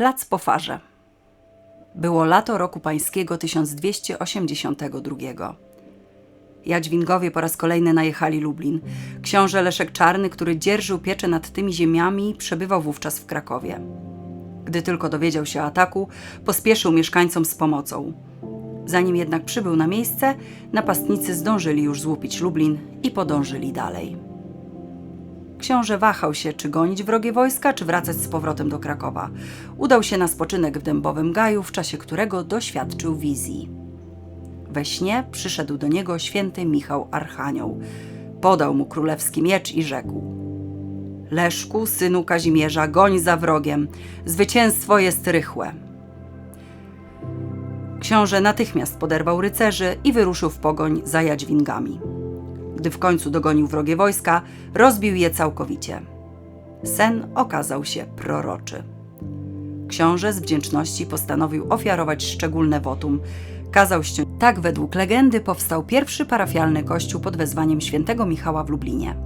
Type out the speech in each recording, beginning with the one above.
Plac po farze. Było lato roku pańskiego 1282. Jadźwingowie po raz kolejny najechali Lublin. Książę Leszek Czarny, który dzierżył pieczę nad tymi ziemiami, przebywał wówczas w Krakowie. Gdy tylko dowiedział się o ataku, pospieszył mieszkańcom z pomocą. Zanim jednak przybył na miejsce, napastnicy zdążyli już złupić Lublin i podążyli dalej. Książę wahał się, czy gonić wrogie wojska, czy wracać z powrotem do Krakowa. Udał się na spoczynek w Dębowym Gaju, w czasie którego doświadczył wizji. We śnie przyszedł do niego święty Michał Archanioł. Podał mu królewski miecz i rzekł: Leszku, synu Kazimierza, goń za wrogiem. Zwycięstwo jest rychłe. Książę natychmiast poderwał rycerzy i wyruszył w pogoń za Jadźwingami. Gdy w końcu dogonił wrogie wojska, rozbił je całkowicie. Sen okazał się proroczy. Książę z wdzięczności postanowił ofiarować szczególne wotum. Kazał ściąć. Tak według legendy powstał pierwszy parafialny kościół pod wezwaniem świętego Michała w Lublinie.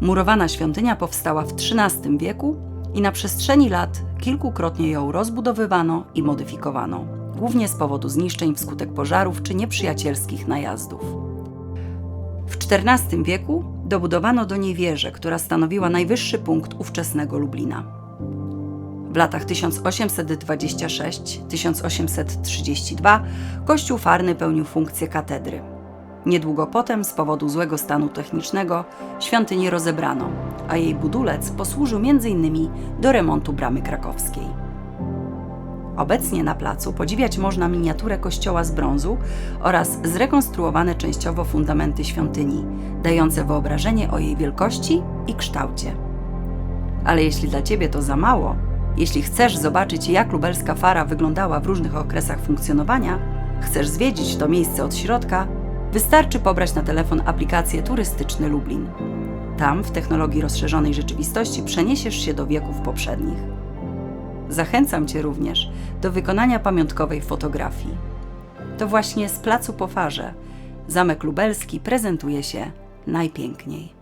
Murowana świątynia powstała w XIII wieku i na przestrzeni lat kilkukrotnie ją rozbudowywano i modyfikowano, głównie z powodu zniszczeń wskutek pożarów czy nieprzyjacielskich najazdów. W XIV wieku dobudowano do niej wieżę, która stanowiła najwyższy punkt ówczesnego Lublina. W latach 1826-1832 kościół farny pełnił funkcję katedry. Niedługo potem, z powodu złego stanu technicznego, świątynię rozebrano, a jej budulec posłużył m.in. do remontu bramy krakowskiej. Obecnie na placu podziwiać można miniaturę kościoła z brązu oraz zrekonstruowane częściowo fundamenty świątyni, dające wyobrażenie o jej wielkości i kształcie. Ale jeśli dla Ciebie to za mało, jeśli chcesz zobaczyć, jak lubelska fara wyglądała w różnych okresach funkcjonowania, chcesz zwiedzić to miejsce od środka, wystarczy pobrać na telefon aplikację Turystyczny Lublin. Tam, w technologii rozszerzonej rzeczywistości, przeniesiesz się do wieków poprzednich. Zachęcam Cię również do wykonania pamiątkowej fotografii. To właśnie z placu po farze Zamek Lubelski prezentuje się najpiękniej.